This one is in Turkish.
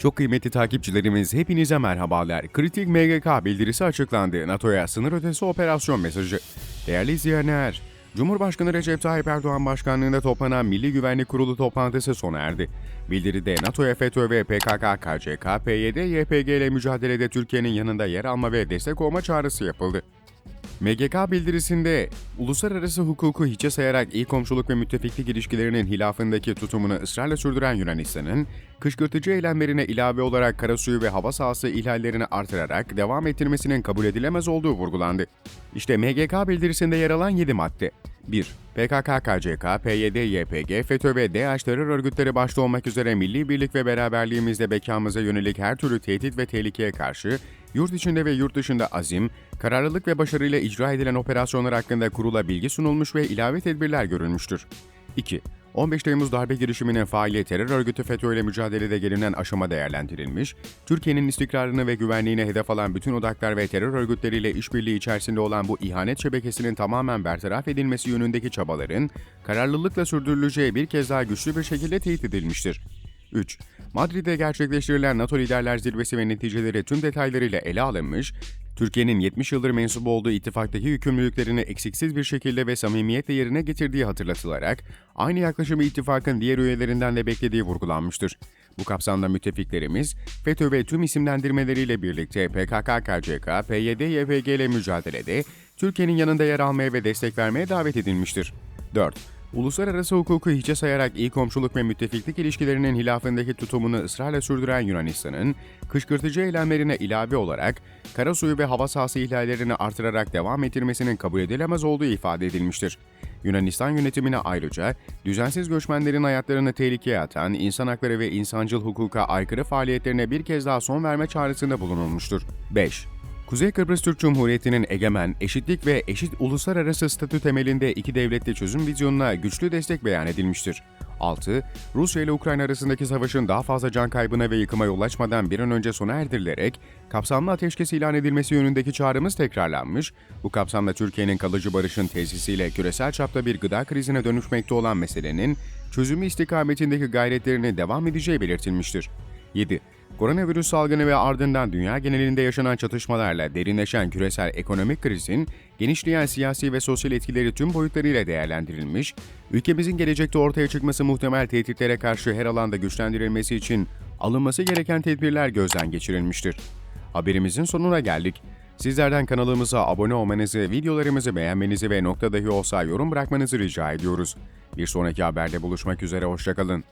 Çok kıymetli takipçilerimiz hepinize merhabalar. Kritik MGK bildirisi açıklandı. NATO'ya sınır ötesi operasyon mesajı. Değerli izleyenler, Cumhurbaşkanı Recep Tayyip Erdoğan başkanlığında toplanan Milli Güvenlik Kurulu toplantısı sona erdi. Bildiride NATO'ya FETÖ ve PKK, KCK, PYD, YPG ile mücadelede Türkiye'nin yanında yer alma ve destek olma çağrısı yapıldı. MGK bildirisinde uluslararası hukuku hiçe sayarak iyi komşuluk ve müttefiklik ilişkilerinin hilafındaki tutumunu ısrarla sürdüren Yunanistan'ın, kışkırtıcı eylemlerine ilave olarak karasuyu ve hava sahası ihlallerini artırarak devam ettirmesinin kabul edilemez olduğu vurgulandı. İşte MGK bildirisinde yer alan 7 madde. 1. PKK, KCK, PYD, YPG, FETÖ ve DAEŞ terör örgütleri başta olmak üzere milli birlik ve beraberliğimizle bekamıza yönelik her türlü tehdit ve tehlikeye karşı yurt içinde ve yurt dışında azim, kararlılık ve başarıyla icra edilen operasyonlar hakkında kurula bilgi sunulmuş ve ilave tedbirler görülmüştür. 2. 15 Temmuz darbe girişiminin faili terör örgütü FETÖ ile mücadelede gelinen aşama değerlendirilmiş, Türkiye'nin istikrarını ve güvenliğine hedef alan bütün odaklar ve terör örgütleriyle işbirliği içerisinde olan bu ihanet şebekesinin tamamen bertaraf edilmesi yönündeki çabaların kararlılıkla sürdürüleceği bir kez daha güçlü bir şekilde teyit edilmiştir. 3. Madrid'de gerçekleştirilen NATO Liderler Zirvesi ve neticeleri tüm detaylarıyla ele alınmış, Türkiye'nin 70 yıldır mensup olduğu ittifaktaki yükümlülüklerini eksiksiz bir şekilde ve samimiyetle yerine getirdiği hatırlatılarak, aynı yaklaşımı ittifakın diğer üyelerinden de beklediği vurgulanmıştır. Bu kapsamda müttefiklerimiz, FETÖ ve tüm isimlendirmeleriyle birlikte PKK, KCK, PYD, YPG ile mücadelede Türkiye'nin yanında yer almaya ve destek vermeye davet edilmiştir. 4. Uluslararası hukuku hiçe sayarak iyi komşuluk ve müttefiklik ilişkilerinin hilafındaki tutumunu ısrarla sürdüren Yunanistan'ın, kışkırtıcı eylemlerine ilave olarak karasuyu ve hava sahası ihlallerini artırarak devam ettirmesinin kabul edilemez olduğu ifade edilmiştir. Yunanistan yönetimine ayrıca düzensiz göçmenlerin hayatlarını tehlikeye atan insan hakları ve insancıl hukuka aykırı faaliyetlerine bir kez daha son verme çağrısında bulunulmuştur. 5. Kuzey Kıbrıs Türk Cumhuriyeti'nin egemen, eşitlik ve eşit uluslararası statü temelinde iki devletli çözüm vizyonuna güçlü destek beyan edilmiştir. 6. Rusya ile Ukrayna arasındaki savaşın daha fazla can kaybına ve yıkıma yol açmadan bir an önce sona erdirilerek kapsamlı ateşkes ilan edilmesi yönündeki çağrımız tekrarlanmış, bu kapsamda Türkiye'nin kalıcı barışın tesisiyle küresel çapta bir gıda krizine dönüşmekte olan meselenin çözümü istikametindeki gayretlerini devam edeceği belirtilmiştir. 7. Koronavirüs salgını ve ardından dünya genelinde yaşanan çatışmalarla derinleşen küresel ekonomik krizin genişleyen siyasi ve sosyal etkileri tüm boyutlarıyla değerlendirilmiş, ülkemizin gelecekte ortaya çıkması muhtemel tehditlere karşı her alanda güçlendirilmesi için alınması gereken tedbirler gözden geçirilmiştir. Haberimizin sonuna geldik. Sizlerden kanalımıza abone olmanızı, videolarımızı beğenmenizi ve nokta dahi olsa yorum bırakmanızı rica ediyoruz. Bir sonraki haberde buluşmak üzere, hoşçakalın.